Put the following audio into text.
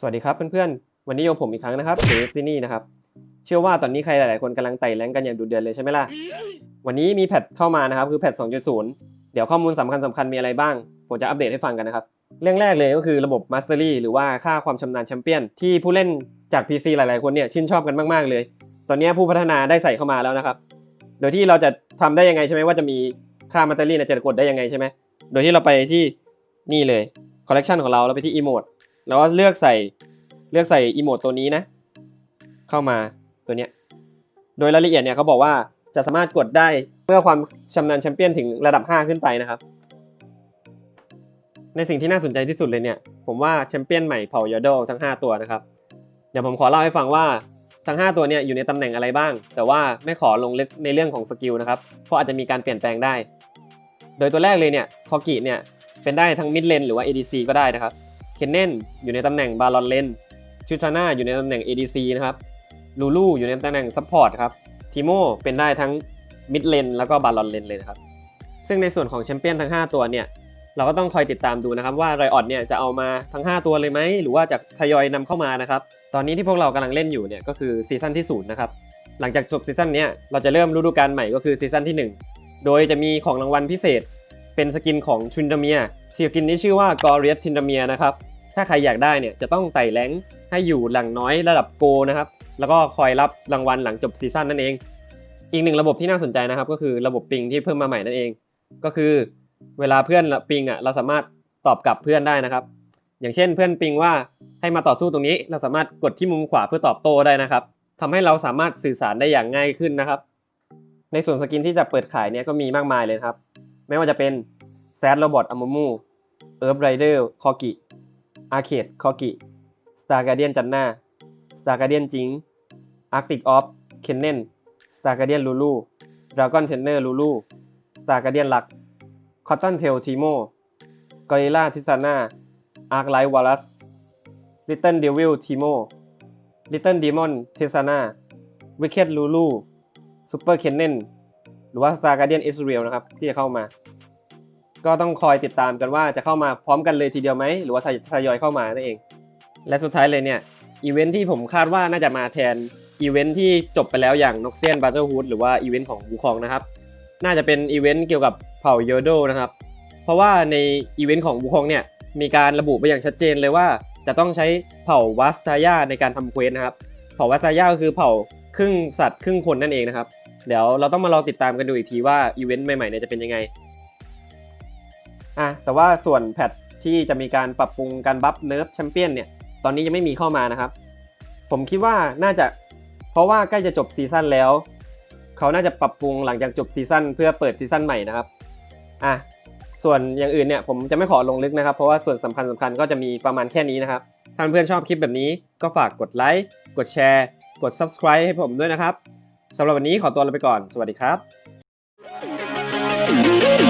สวัสดีครับเพื่อนๆ วันนี้โยมผมอีกครั้งนะครับเดฟซินี่นะครับ เชื่อว่าตอนนี้ใครหลายๆ คนกำลังไต่แรงกันอย่างดุเดือดเลยใช่ไหมล่ะ วันนี้มีแพทเข้ามานะครับคือแพท2.0 เดี๋ยวข้อมูลสำคัญสำคัญมีอะไรบ้าง ผมจะอัปเดตให้ฟังกันนะครับ เรื่องแรกเลยก็คือระบบ Mastery หรือว่าค่าความชำนาญแชมเปี้ยน ที่ผู้เล่นจาก PC หลายๆ คนเนี่ยชื่นชอบกันมากๆ เลย ตอนนี้ผู้พัฒนาได้ใส่เข้ามาแล้วนะครับ โดยที่เราจะทำได้ยังไงใช่ไหมว่าจะมีค่า Mastery เนี่จะกดได้ยังไงใช่ไหมโดยที่เราไปที่นี่เลย Collection ของเราเราไปที่ Emote แล้วก็เลือกใส่เลือกใส่อีโมดตัวนี้นะ เข้ามาตัวเนี้ยโดยรายละเอียดเนี่ยเขาบอกว่าจะสามารถกดได้เมื่อความชำนาญแชมเปี้ยนถึงระดับ 5 ขึ้นไปนะครับ ในสิ่งที่น่าสนใจที่สุดเลยเนี่ย ผมว่าแชมเปี้ยนใหม่เผ่ายอดทั้ง 5 ตัวนะครับ เดี๋ยวผมขอเล่าให้ฟังว่าทั้ง 5 ตัวเนี่ยอยู่ในตำแหน่งอะไรบ้าง แต่ว่าไม่ขอลงลึกในเรื่องของสกิลนะครับ เพราะอาจจะมีการเปลี่ยนแปลงได้ โดยตัวแรกเลยเนี่ยคอกิเนี่ยเป็นได้ทั้งมิดเลนหรือว่า ADC ก็ได้นะครับ เคนเนนอยู่ในตำแหน่งบาลอนเลนชูชาน่าอยู่ในตำแหน่ง ADC นะครับลูลูอยู่ในตำแหน่งซัพพอร์ตครับทีโมเป็นได้ทั้งมิดเลนแล้วก็บาลอนเลนเลยนะครับ ซึ่งในส่วนของแชมเปี้ยนทั้ง 5 ตัวเนี่ย เราก็ต้องคอยติดตามดูนะครับ ว่าไรออดเนี่ยจะเอามาทั้ง 5 ตัวเลยไหม หรือว่าจะทยอยนำเข้ามานะครับ ตอนนี้ที่พวกเรากำลังเล่นอยู่เนี่ยก็คือซีซั่นที่0นะครับ หลังจากจบซีซั่นเนี้ยเราจะเริ่มฤดูกาลใหม่ก็คือซีซั่นที่ 1 โดยจะมีของรางวัลพิเศษ เป็นสกินของชุนดาเมียสกินนี้ชื่อว่ากอริสทินดาเมียนะครับ ถ้าใครอยากได้เนี่ยจะต้องใส่แรงให้อยู่หลังน้อยระดับโกนะครับ แล้วก็คอยรับรางวัลหลังจบซีซั่นนั่นเอง อีกหนึ่งระบบที่น่าสนใจนะครับก็คือระบบปิงที่เพิ่มมาใหม่นั่นเอง ก็คือเวลาเพื่อนปิงอะเราสามารถตอบกลับเพื่อนได้นะครับ อย่างเช่นเพื่อนปิงว่าให้มาต่อสู้ตรงนี้ เราสามารถกดที่มุมขวาเพื่อตอบโต้ได้นะครับทำให้เราสามารถสื่อสารได้อย่างง่ายขึ้นนะครับ ในส่วนสกินที่จะเปิดขายเนี่ยก็มีมากมายเลยครับ ไม่ว่าจะเป็นแซดโรบอทอ m มูมูเอิร์ฟไรเดอร์คอกิ อาร์เคดคอกิสตาร์การเดียนจันนาสตาร์การเดียนจิงอาร์ติกออฟเคนเนนสตาร์การเดียนลูลูดราก้อนเทนเนอร์ลูลูสตาร์การเดียนลักคอตตันเทลทีโมกอริล่าทิซาน่าอาร์คไลท์วอลลัสลิตเติ้ลเดวิลทีโมลิตเติ้ลดีมอนเทซาน่าวิกเก็ตลูลูซูเปอร์เคนเนนหรือว่าสตาร์การเดียนอิสราเอลนะครับ ที่จะเข้ามา ก็ต้องคอยติดตามกันว่าจะเข้ามาพร้อมกันเลยทีเดียวไหม หรือว่าทยอยเข้ามานั่นเอง และสุดท้ายเลยเนี่ยอีเวนท์ที่ผมคาดว่าน่าจะมาแทนอีเวนท์ที่จบไปแล้วอย่างนกเซียนบัตเตอร์ฮูดหรือว่าอีเวนท์ของบูคองนะครับ น่าจะเป็นอีเวนต์เกี่ยวกับเผ่าโยโดนะครับ เพราะว่าในอีเวนต์ของบูคองเนี่ยมีการระบุไปอย่างชัดเจนเลยว่า จะต้องใช้เผ่าวัสตายาในการทำเควสนะครับ เผ่าวัสตายาคือเผ่าครึ่งสัตว์ครึ่งคนนั่นเองนะครับ เดี๋ยวเราต้องมารอติดตามกันดูอีกทีว่าอีเวนต์ใหม่ๆเนี่ยจะเป็นยังไง อะแต่ว่าส่วนแพทที่จะมีการปรับปรุงการบัฟเนิร์ฟแชมเปี้ยนเนี่ยตอนนี้ยังไม่มีเข้ามานะครับ ผมคิดว่าน่าจะเพราะว่าใกล้จะจบซีซั่นแล้ว เขาน่าจะปรับปรุงหลังจากจบซีซั่นเพื่อเปิดซีซั่นใหม่นะครับอะส่วนอย่างอื่นเนี่ยผมจะไม่ขอลงลึกนะครับ เพราะว่าส่วนสำคัญสำคัญก็จะมีประมาณแค่นี้นะครับถ้าเพื่อนชอบคลิปแบบนี้ก็ฝากกดไลค์กดแชร์กด subscribe ให้ผมด้วยนะครับสำหรับวันนี้ขอตัวลาไปก่อน สวัสดีครับ